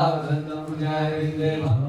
भगवानी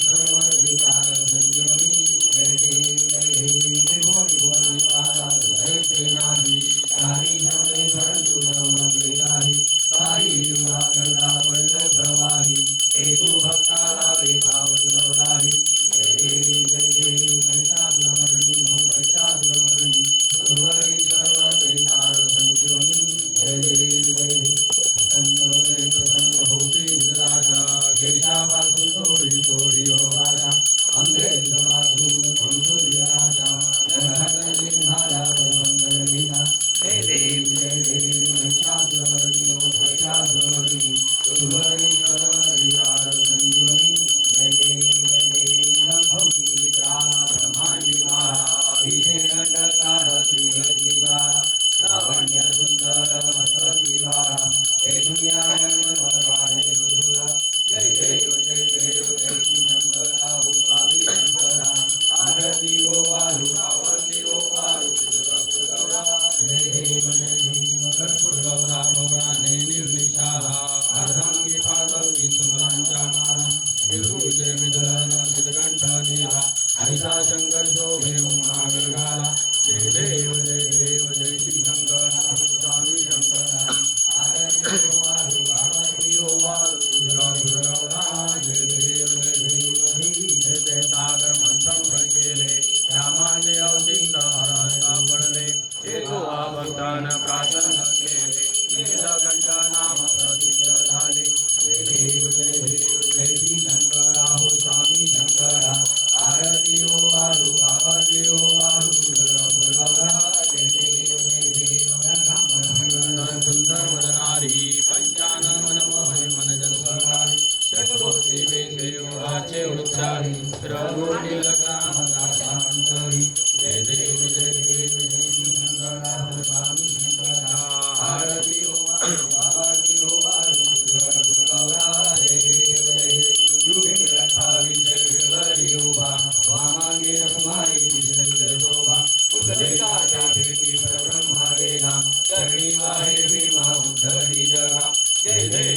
Shiva Vita श्रीकण्ठकाः Shrihari चढी माय विमा उधरी जगा जय जय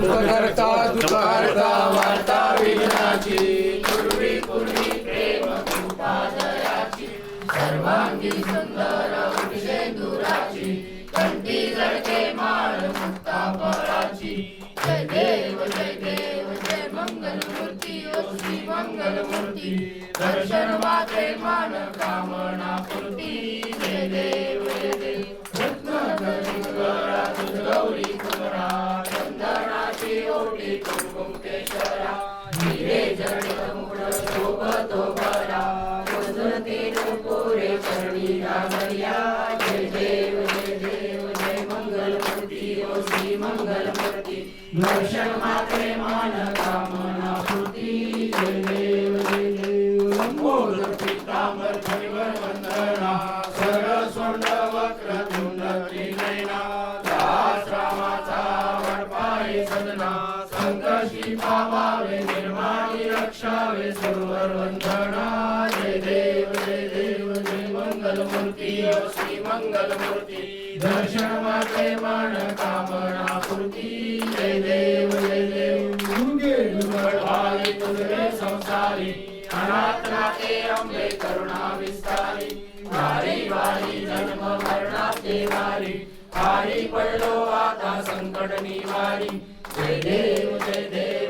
कृप करता वार्ता विघ्नाची. पूर्वी पूर्वी प्रेम सर्वांगी श्री मंगलमूर्ती दर्शन माते मान कामना पूर्ती जय देव जय देव गुंगे भाई तुझे संसारी अनाथ नाते अंबे करुणा विस्तारी वारी वारी जन्म मरणा ते वारी हारी पडलो आता संकट निवारी जय देव जय देव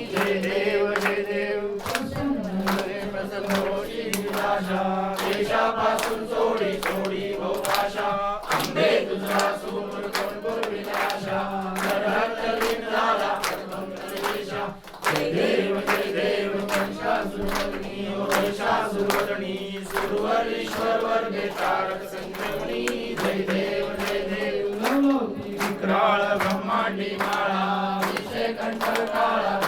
देशापासून सोडी सोडी बहुभाषा आंबे तुझा सुमूर कोण पूर्वी आशा नरहत्तलीन झाला ब्रह्मांडी माळा. विषय कंठळ काळा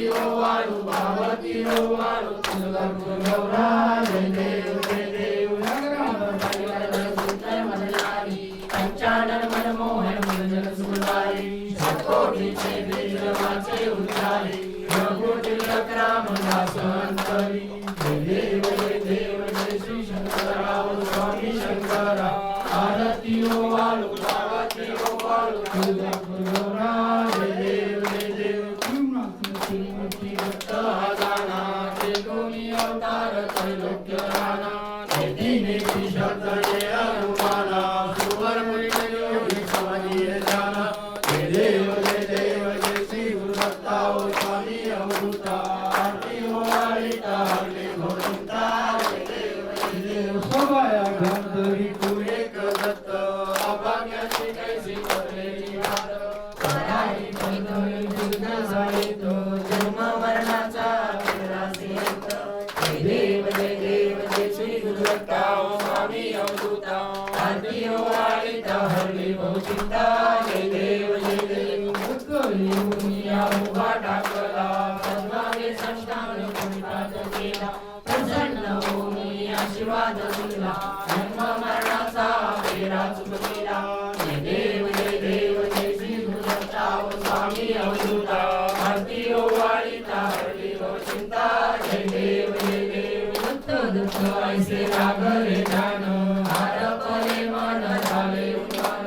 भगवती ओ वाणु भगवती ओ वाणु गौरा दुःख ऐसे लागले जाण हरपले मन झाले उठान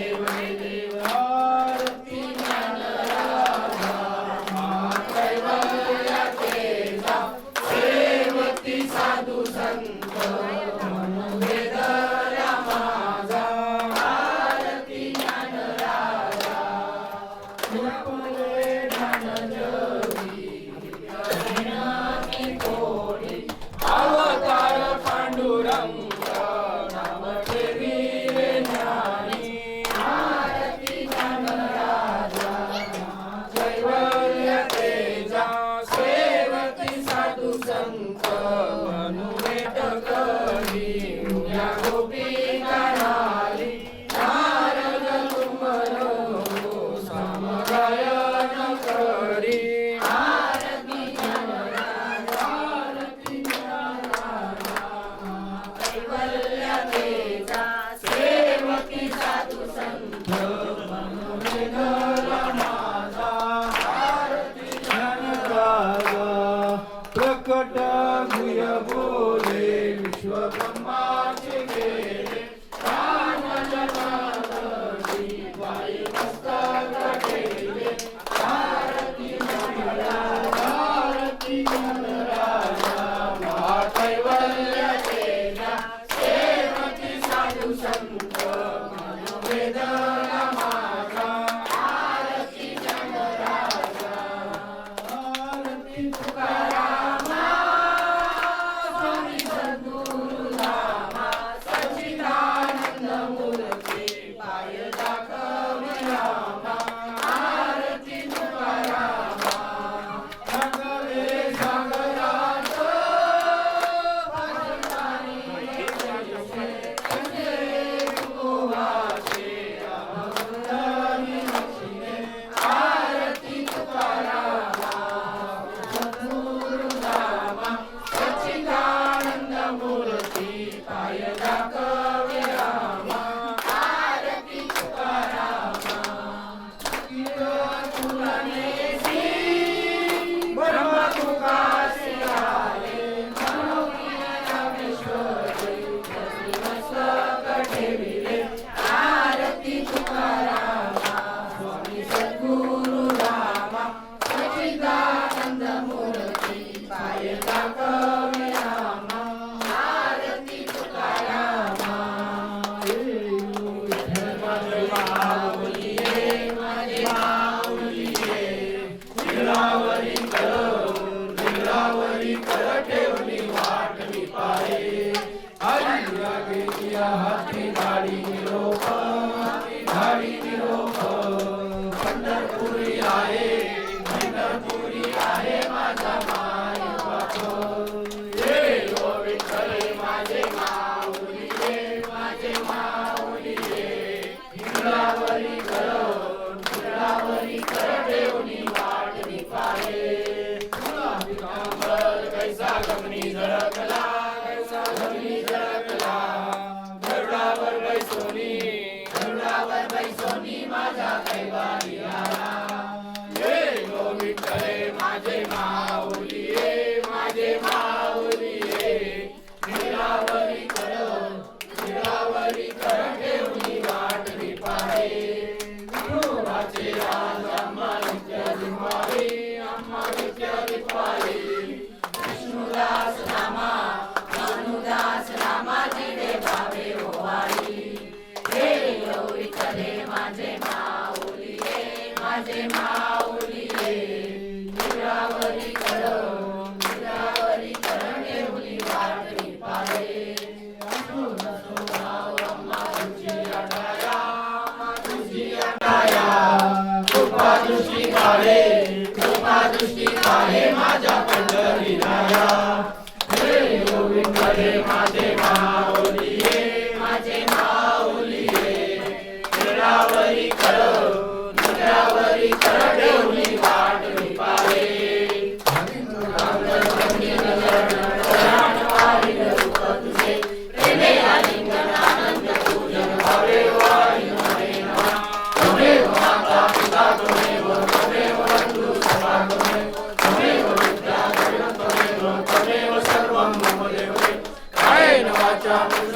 Shabbat